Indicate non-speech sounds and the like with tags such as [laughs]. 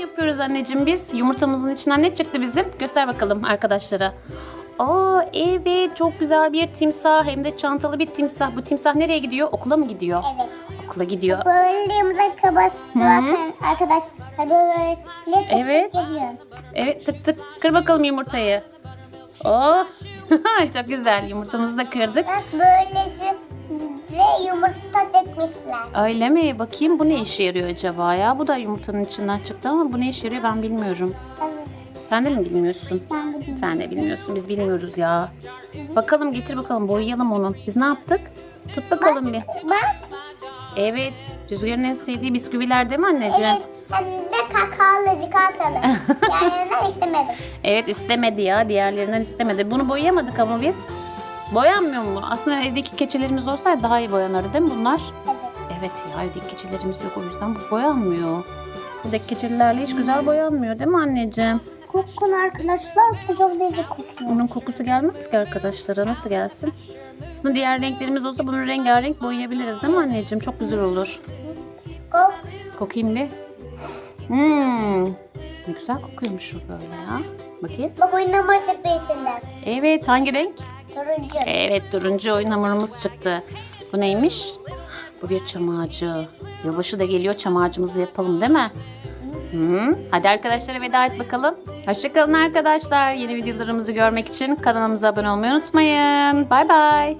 yapıyoruz anneciğim biz? Yumurtamızın içinden ne çıktı bizim? Göster bakalım arkadaşlara. Aa evet çok güzel bir timsah hem de çantalı bir timsah. Bu timsah nereye gidiyor? Okula mı gidiyor? Evet. Okula gidiyor. Böyle yumurta kapat. Arkadaşlar böyle tık Evet. tık yapıyor. Evet tık tık kır bakalım yumurtayı. Oh [laughs] çok güzel yumurtamızı da kırdık. Bak böylesi dökmüşler. Öyle mi? Bakayım bu ne işe yarıyor acaba ya? Bu da yumurtanın içinden çıktı ama bu ne işe yarıyor ben bilmiyorum. Evet. Sen de mi bilmiyorsun? Ben de bilmiyorum. Sen de bilmiyorsun. Biz bilmiyoruz ya. Bakalım getir bakalım boyayalım onun. Biz ne yaptık? Tut bakalım bir. Bak. Evet. Rüzgar'ın en sevdiği bisküviler değil mi anneciğim? Evet. Hem de kakaolu çikolatalı. [laughs] yani istemedim. Evet istemedi ya. Diğerlerinden istemedi. Bunu boyayamadık ama biz. Boyanmıyor mu? Aslında evdeki keçilerimiz olsaydı daha iyi boyanırdı değil mi bunlar? Evet. Evet ya evdeki keçilerimiz yok o yüzden bu boyanmıyor. Buradaki keçilerle hiç güzel boyanmıyor değil mi anneciğim? Kokun arkadaşlar lezzetli kokuyor. Onun kokusu gelmez ki arkadaşlara. Nasıl gelsin? Aslında diğer renklerimiz olsa bunu rengarenk boyayabiliriz değil mi anneciğim? Çok güzel olur. Kok. Kokayım bir. Hmm. Ne güzel kokuyormuş şu böyle ya. Bakayım. Bak oyun hamur çıktı içinden. Evet hangi renk? Turuncu. Evet turuncu oyun hamurumuz çıktı. Bu neymiş? Bu bir çam ağacı. Yılbaşı da geliyor çam ağacımızı yapalım değil mi? Hı. Hadi arkadaşlara veda et bakalım. Hoşçakalın arkadaşlar. Yeni videolarımızı görmek için kanalımıza abone olmayı unutmayın. Bay bay.